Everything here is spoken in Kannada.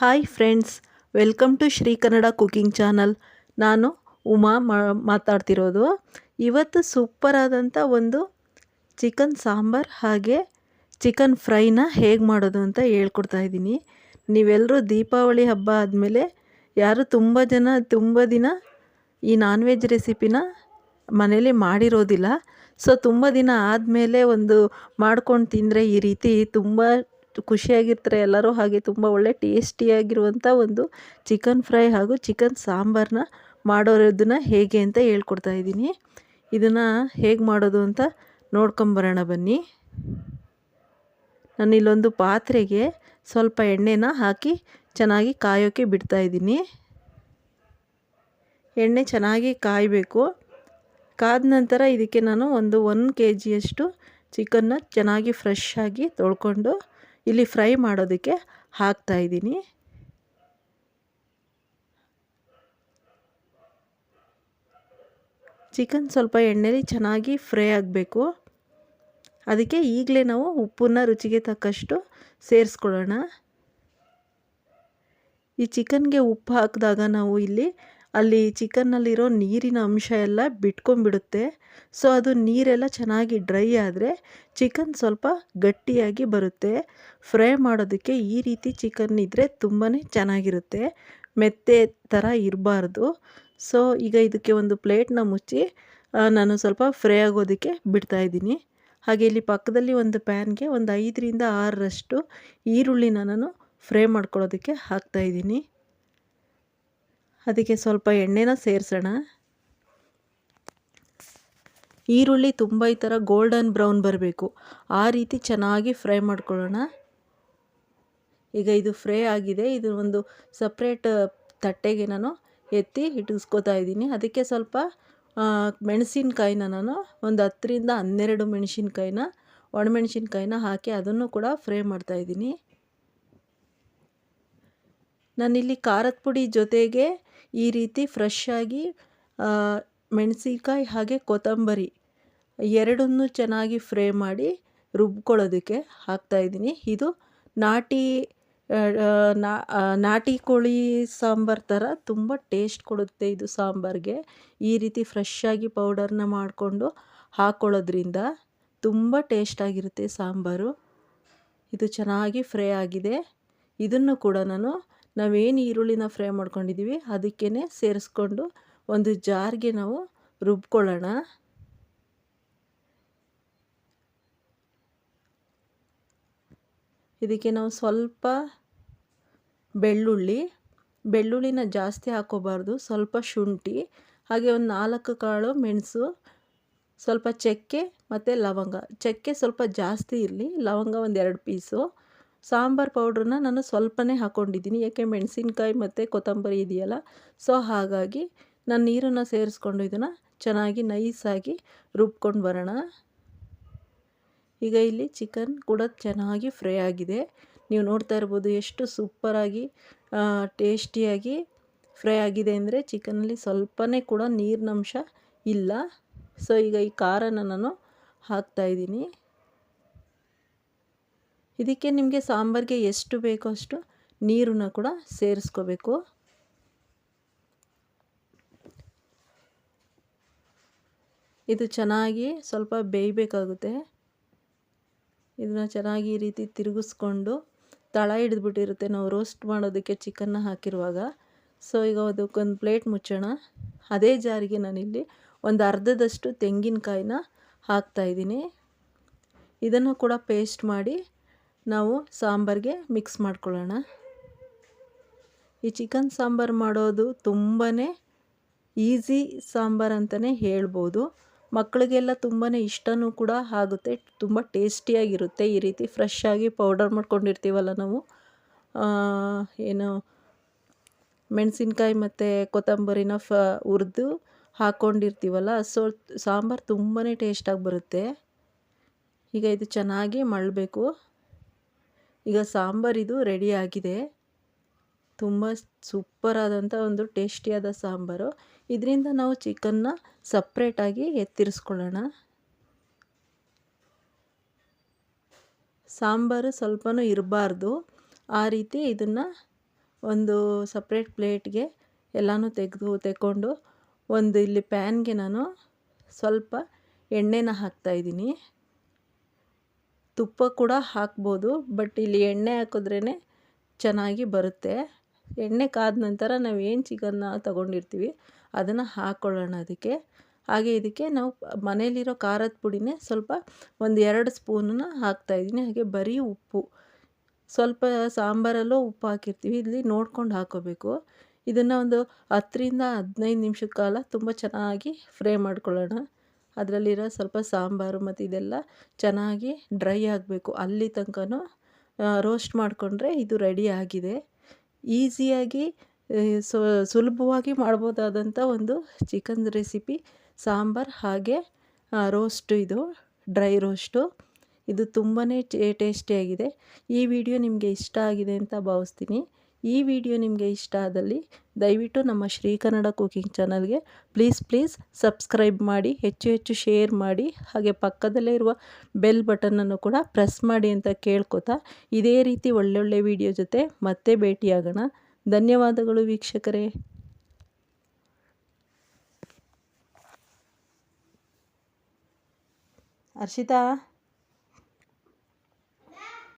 Hi friends welcome to Shri Kannada cooking channel ನಾನು ಉಮಾ ಮಾತಾಡ್ತಿರೋದು. ಇವತ್ತು ಸೂಪರಾದಂಥ ಒಂದು ಚಿಕನ್ ಸಾಂಬಾರ್ ಹಾಗೆ ಚಿಕನ್ ಫ್ರೈನ ಹೇಗೆ ಮಾಡೋದು ಅಂತ ಹೇಳ್ಕೊಡ್ತಾ ಇದ್ದೀನಿ. ನೀವೆಲ್ಲರೂ ದೀಪಾವಳಿ ಹಬ್ಬ ಆದಮೇಲೆ ಯಾರು ತುಂಬ ಜನ, ತುಂಬ ದಿನ ಈ ನಾನ್ ವೆಜ್ ರೆಸಿಪಿನ ಮನೇಲಿ ಮಾಡಿರೋದಿಲ್ಲ. ಸೊ ತುಂಬ ದಿನ ಆದಮೇಲೆ ಒಂದು ಮಾಡ್ಕೊಂಡು ತಿಂದರೆ ಈ ರೀತಿ ತುಂಬ ಖುಷಿಯಾಗಿರ್ತಾರೆ, ಎಲ್ಲರೂ ಹಾಗೆ ತುಂಬ ಒಳ್ಳೆ ಟೇಸ್ಟಿಯಾಗಿರುವಂಥ ಒಂದು ಚಿಕನ್ ಫ್ರೈ ಹಾಗೂ ಚಿಕನ್ ಸಾಂಬಾರನ್ನ ಮಾಡೋದನ್ನು ಹೇಗೆ ಅಂತ ಹೇಳ್ಕೊಡ್ತಾ ಇದ್ದೀನಿ. ಇದನ್ನು ಹೇಗೆ ಮಾಡೋದು ಅಂತ ನೋಡ್ಕೊಂಬರೋಣ ಬನ್ನಿ. ನಾನು ಇಲ್ಲೊಂದು ಪಾತ್ರೆಗೆ ಸ್ವಲ್ಪ ಎಣ್ಣೆನ ಹಾಕಿ ಚೆನ್ನಾಗಿ ಕಾಯೋಕ್ಕೆ ಬಿಡ್ತಾ ಇದ್ದೀನಿ. ಎಣ್ಣೆ ಚೆನ್ನಾಗಿ ಕಾಯಬೇಕು. ಕಾದ ನಂತರ ಇದಕ್ಕೆ ನಾನು ಒಂದು ಒನ್ ಕೆ ಜಿಯಷ್ಟು ಚಿಕನ್ನ ಚೆನ್ನಾಗಿ ಫ್ರೆಶ್ ಆಗಿ ತೊಳ್ಕೊಂಡು ಇಲ್ಲಿ ಫ್ರೈ ಮಾಡೋದಕ್ಕೆ ಹಾಕ್ತಾ ಇದ್ದೀನಿ. ಚಿಕನ್ ಸ್ವಲ್ಪ ಎಣ್ಣೆಲಿ ಚೆನ್ನಾಗಿ ಫ್ರೈ ಆಗಬೇಕು. ಅದಕ್ಕೆ ಈಗಲೇ ನಾವು ಉಪ್ಪನ್ನ ರುಚಿಗೆ ತಕ್ಕಷ್ಟು ಸೇರಿಸ್ಕೊಳ್ಳೋಣ. ಈ ಚಿಕನ್ಗೆ ಉಪ್ಪು ಹಾಕಿದಾಗ ನಾವು ಇಲ್ಲಿ ಅಲ್ಲಿ ಚಿಕನ್ನಲ್ಲಿರೋ ನೀರಿನ ಅಂಶ ಎಲ್ಲ ಬಿಟ್ಕೊಂಡ್ಬಿಡುತ್ತೆ. ಸೊ ಅದು ನೀರೆಲ್ಲ ಚೆನ್ನಾಗಿ ಡ್ರೈ ಆದರೆ ಚಿಕನ್ ಸ್ವಲ್ಪ ಗಟ್ಟಿಯಾಗಿ ಬರುತ್ತೆ. ಫ್ರೈ ಮಾಡೋದಕ್ಕೆ ಈ ರೀತಿ ಚಿಕನ್ ಇದ್ದರೆ ತುಂಬಾ ಚೆನ್ನಾಗಿರುತ್ತೆ. ಮೆತ್ತೆ ಥರ ಇರಬಾರ್ದು. ಸೊ ಈಗ ಇದಕ್ಕೆ ಒಂದು ಪ್ಲೇಟ್ನ ಮುಚ್ಚಿ ನಾನು ಸ್ವಲ್ಪ ಫ್ರೈ ಆಗೋದಕ್ಕೆ ಬಿಡ್ತಾಯಿದ್ದೀನಿ ಹಾಗೆ ಇಲ್ಲಿ ಪಕ್ಕದಲ್ಲಿ ಒಂದು ಪ್ಯಾನ್ಗೆ ಒಂದು ಐದರಿಂದ ಆರರಷ್ಟು ಈರುಳ್ಳಿನ ನಾನು ಫ್ರೈ ಮಾಡ್ಕೊಳ್ಳೋದಕ್ಕೆ ಹಾಕ್ತಾಯಿದ್ದೀನಿ ಅದಕ್ಕೆ ಸ್ವಲ್ಪ ಎಣ್ಣೆನ ಸೇರಿಸೋಣ. ಈರುಳ್ಳಿ ತುಂಬ ಈ ಥರ ಗೋಲ್ಡನ್ ಬ್ರೌನ್ ಬರಬೇಕು. ಆ ರೀತಿ ಚೆನ್ನಾಗಿ ಫ್ರೈ ಮಾಡ್ಕೊಳ್ಳೋಣ. ಈಗ ಇದು ಫ್ರೈ ಆಗಿದೆ. ಇದು ಒಂದು ಸಪ್ರೇಟ್ ತಟ್ಟೆಗೆ ನಾನು ಎತ್ತಿ ಇಟ್ಟಿಸ್ಕೊತಾ ಇದ್ದೀನಿ. ಅದಕ್ಕೆ ಸ್ವಲ್ಪ ಮೆಣಸಿನ್ಕಾಯಿನ ನಾನು ಒಂದು ಹತ್ತರಿಂದ ಹನ್ನೆರಡು ಮೆಣಸಿನ್ಕಾಯಿನ, ಒಣಮೆಣಸಿನ್ಕಾಯಿನ ಹಾಕಿ ಅದನ್ನು ಕೂಡ ಫ್ರೈ ಮಾಡ್ತಾಯಿದ್ದೀನಿ ನಾನಿಲ್ಲಿ ಖಾರದ ಪುಡಿ ಜೊತೆಗೆ ಈ ರೀತಿ ಫ್ರೆಶ್ ಆಗಿ ಮೆಣಸಿನ್ಕಾಯಿ ಹಾಗೆ ಕೊತ್ತಂಬರಿ ಎರಡನ್ನೂ ಚೆನ್ನಾಗಿ ಫ್ರೈ ಮಾಡಿ ರುಬ್ಕೊಳ್ಳೋದಕ್ಕೆ ಹಾಕ್ತಾಯಿದ್ದೀನಿ ಇದು ನಾಟಿ ನಾಟಿ ಕೋಳಿ ಸಾಂಬಾರು ಥರ ತುಂಬ ಟೇಸ್ಟ್ ಕೊಡುತ್ತೆ ಇದು ಸಾಂಬಾರಿಗೆ. ಈ ರೀತಿ ಫ್ರೆಶ್ ಆಗಿ ಪೌಡರ್ನ ಮಾಡಿಕೊಂಡು ಹಾಕ್ಕೊಳ್ಳೋದ್ರಿಂದ ತುಂಬ ಟೇಸ್ಟಾಗಿರುತ್ತೆ ಸಾಂಬಾರು. ಇದು ಚೆನ್ನಾಗಿ ಫ್ರೈ ಆಗಿದೆ. ಇದನ್ನು ಕೂಡ ನಾನು ನಾವೇನು ಈರುಳ್ಳಿನ ಫ್ರೈ ಮಾಡ್ಕೊಂಡಿದ್ದೀವಿ ಅದಕ್ಕೇ ಸೇರಿಸ್ಕೊಂಡು ಒಂದು ಜಾರ್ಗೆ ನಾವು ರುಬ್ಕೊಳ್ಳೋಣ. ಇದಕ್ಕೆ ನಾವು ಸ್ವಲ್ಪ ಬೆಳ್ಳುಳ್ಳಿ, ಬೆಳ್ಳುಳ್ಳಿನ ಜಾಸ್ತಿ ಹಾಕೋಬಾರ್ದು, ಸ್ವಲ್ಪ ಶುಂಠಿ, ಹಾಗೆ ಒಂದು ನಾಲ್ಕು ಕಾಳು ಮೆಣಸು, ಸ್ವಲ್ಪ ಚಕ್ಕೆ ಮತ್ತು ಲವಂಗ. ಚಕ್ಕೆ ಸ್ವಲ್ಪ ಜಾಸ್ತಿ ಇರಲಿ, ಲವಂಗ ಒಂದು ಎರಡು ಪೀಸು. ಸಾಂಬಾರು ಪೌಡ್ರನ್ನ ನಾನು ಸ್ವಲ್ಪನೇ ಹಾಕ್ಕೊಂಡಿದ್ದೀನಿ ಯಾಕೆ ಮೆಣಸಿನ್ಕಾಯಿ ಮತ್ತು ಕೊತ್ತಂಬರಿ ಇದೆಯಲ್ಲ? ಸೊ, ಹಾಗಾಗಿ ನಾನು ನೀರನ್ನು ಸೇರಿಸ್ಕೊಂಡು ಇದನ್ನು ಚೆನ್ನಾಗಿ ನೈಸಾಗಿ ರುಬ್ಕೊಂಡು ಬರೋಣ. ಈಗ ಇಲ್ಲಿ ಚಿಕನ್ ಕೂಡ ಚೆನ್ನಾಗಿ ಫ್ರೈ ಆಗಿದೆ. ನೀವು ನೋಡ್ತಾ ಇರ್ಬೋದು ಎಷ್ಟು ಸೂಪರಾಗಿ ಟೇಸ್ಟಿಯಾಗಿ ಫ್ರೈ ಆಗಿದೆ ಅಂದರೆ ಚಿಕನಲ್ಲಿ ಸ್ವಲ್ಪನೇ ಕೂಡ ನೀರಿನಂಶ ಇಲ್ಲ. ಸೊ ಈಗ ಈ ಖಾರನ ನಾನು ಹಾಕ್ತಾಯಿದ್ದೀನಿ ಇದಕ್ಕೆ ನಿಮಗೆ ಸಾಂಬಾರಿಗೆ ಎಷ್ಟು ಬೇಕೋ ಅಷ್ಟು ನೀರನ್ನು ಕೂಡ ಸೇರಿಸ್ಕೋಬೇಕು. ಇದು ಚೆನ್ನಾಗಿ ಸ್ವಲ್ಪ ಬೇಯಬೇಕಾಗುತ್ತೆ. ಇದನ್ನ ಚೆನ್ನಾಗಿ ಈ ರೀತಿ ತಿರುಗಿಸ್ಕೊಂಡು ತಳ ಹಿಡಿದ್ಬಿಟ್ಟಿರುತ್ತೆ. ನಾವು ರೋಸ್ಟ್ ಮಾಡೋದಕ್ಕೆ ಚಿಕನ್ನ ಹಾಕಿರುವಾಗ. ಸೊ, ಈಗ ಅದಕ್ಕೊಂದು ಪ್ಲೇಟ್ ಮುಚ್ಚೋಣ. ಅದೇ ಜಾರಿಗೆ ನಾನಿಲ್ಲಿ ಒಂದು ಅರ್ಧದಷ್ಟು ತೆಂಗಿನಕಾಯಿನ ಹಾಕ್ತಾಯಿದ್ದೀನಿ ಇದನ್ನು ಕೂಡ ಪೇಸ್ಟ್ ಮಾಡಿ ನಾವು ಸಾಂಬಾರಿಗೆ ಮಿಕ್ಸ್ ಮಾಡ್ಕೊಳ್ಳೋಣ. ಈ ಚಿಕನ್ ಸಾಂಬಾರು ಮಾಡೋದು ತುಂಬಾ ಈಸಿ ಸಾಂಬಾರು ಅಂತಲೇ ಹೇಳ್ಬೋದು. ಮಕ್ಕಳಿಗೆಲ್ಲ ತುಂಬಾ ಇಷ್ಟವೂ ಕೂಡ ಆಗುತ್ತೆ, ತುಂಬ ಟೇಸ್ಟಿಯಾಗಿರುತ್ತೆ ಈ ರೀತಿ ಫ್ರೆಶ್ ಆಗಿ ಪೌಡರ್ ಮಾಡ್ಕೊಂಡಿರ್ತೀವಲ್ಲ ನಾವು. ಏನು ಮೆಣಸಿನ್ಕಾಯಿ ಮತ್ತು ಕೊತ್ತಂಬರಿನ ಫ, ಹುರಿದು ಹಾಕ್ಕೊಂಡಿರ್ತೀವಲ್ಲ ಸೊ ಸಾಂಬಾರು ತುಂಬಾ ಟೇಸ್ಟಾಗಿ ಬರುತ್ತೆ. ಈಗ ಇದು ಚೆನ್ನಾಗಿ ಮಳ್ಳಬೇಕು ಈಗ ಸಾಂಬಾರಿದು ರೆಡಿಯಾಗಿದೆ ತುಂಬ ಸೂಪರಾದಂಥ ಒಂದು ಟೇಸ್ಟಿಯಾದ ಸಾಂಬಾರು. ಇದರಿಂದ ನಾವು ಚಿಕನ್ನ ಸಪ್ರೇಟಾಗಿ ಎತ್ತಿರಿಸ್ಕೊಳ್ಳೋಣ. ಸಾಂಬಾರು ಸ್ವಲ್ಪನೂ ಇರಬಾರ್ದು. ಆ ರೀತಿ ಇದನ್ನು ಒಂದು ಸಪ್ರೇಟ್ ಪ್ಲೇಟ್ಗೆ ಎಲ್ಲನೂ ತೆಗೆದು, ತೆಕ್ಕೊಂಡು ಒಂದು ಇಲ್ಲಿ ಪ್ಯಾನ್ಗೆ ನಾನು ಸ್ವಲ್ಪ ಎಣ್ಣೆನ ಹಾಕ್ತಾಯಿದ್ದೀನಿ ತುಪ್ಪ ಕೂಡ ಹಾಕ್ಬೋದು ಬಟ್ ಇಲ್ಲಿ ಎಣ್ಣೆ ಹಾಕಿದ್ರೇ ಚೆನ್ನಾಗಿ ಬರುತ್ತೆ. ಎಣ್ಣೆ ಕಾದ ನಂತರ ನಾವು ಏನು ಚಿಕನ್ನ ತಗೊಂಡಿರ್ತೀವಿ, ಅದನ್ನು ಹಾಕ್ಕೊಳ್ಳೋಣ ಅದಕ್ಕೆ. ಹಾಗೆ ಇದಕ್ಕೆ ನಾವು ಮನೇಲಿರೋ ಖಾರದ ಪುಡಿನೇ ಸ್ವಲ್ಪ ಒಂದು ಎರಡು ಸ್ಪೂನನ್ನ ಹಾಕ್ತಾಯಿದ್ದೀನಿ ಹಾಗೆ ಬರೀ ಉಪ್ಪು. ಸ್ವಲ್ಪ ಸಾಂಬಾರಲ್ಲೂ ಉಪ್ಪು ಹಾಕಿರ್ತೀವಿ, ಇಲ್ಲಿ ನೋಡ್ಕೊಂಡು ಹಾಕೋಬೇಕು. ಇದನ್ನು ಒಂದು ಹತ್ತರಿಂದ ಹದಿನೈದು ನಿಮಿಷದ ಕಾಲ ತುಂಬ ಚೆನ್ನಾಗಿ ಫ್ರೈ ಮಾಡ್ಕೊಳ್ಳೋಣ. ಅದರಲ್ಲಿರೋ ಸ್ವಲ್ಪ ಸಾಂಬಾರು ಮತ್ತು ಇದೆಲ್ಲ ಚೆನ್ನಾಗಿ ಡ್ರೈ ಆಗಬೇಕು. ಅಲ್ಲಿ ತನಕನೂ ರೋಸ್ಟ್ ಮಾಡಿಕೊಂಡ್ರೆ ಇದು ರೆಡಿ ಆಗಿದೆ. ಈಸಿಯಾಗಿ ಸುಲಭವಾಗಿ ಮಾಡ್ಬೋದಾದಂಥ ಒಂದು ಚಿಕನ್ ರೆಸಿಪಿ ಸಾಂಬಾರು ಹಾಗೆ ರೋಸ್ಟು ಇದು ಡ್ರೈ ರೋಸ್ಟು ಇದು ತುಂಬಾ ಟೇಸ್ಟಿಯಾಗಿದೆ ಈ ವಿಡಿಯೋ ನಿಮಗೆ ಇಷ್ಟ ಆಗಿದೆ ಅಂತ ಭಾವಿಸ್ತೀನಿ. ಈ ವಿಡಿಯೋ ನಿಮಗೆ ಇಷ್ಟ ಆದಲ್ಲಿ ದಯವಿಟ್ಟು ನಮ್ಮ ಶ್ರೀ ಕನ್ನಡ ಕುಕಿಂಗ್ ಚಾನಲ್ಗೆ ಪ್ಲೀಸ್ ಪ್ಲೀಸ್ ಸಬ್ಸ್ಕ್ರೈಬ್ ಮಾಡಿ, ಹೆಚ್ಚು ಹೆಚ್ಚು ಶೇರ್ ಮಾಡಿ, ಹಾಗೆ ಪಕ್ಕದಲ್ಲೇ ಇರುವ ಬೆಲ್ ಬಟನನ್ನು ಕೂಡ ಪ್ರೆಸ್ ಮಾಡಿ ಅಂತ ಕೇಳ್ಕೊತಾ ಇದೇ ರೀತಿ ಒಳ್ಳೊಳ್ಳೆ ವಿಡಿಯೋ ಜೊತೆ ಮತ್ತೆ ಭೇಟಿಯಾಗೋಣ. ಧನ್ಯವಾದಗಳು ವೀಕ್ಷಕರೇ. ಹರ್ಷಿತಾ.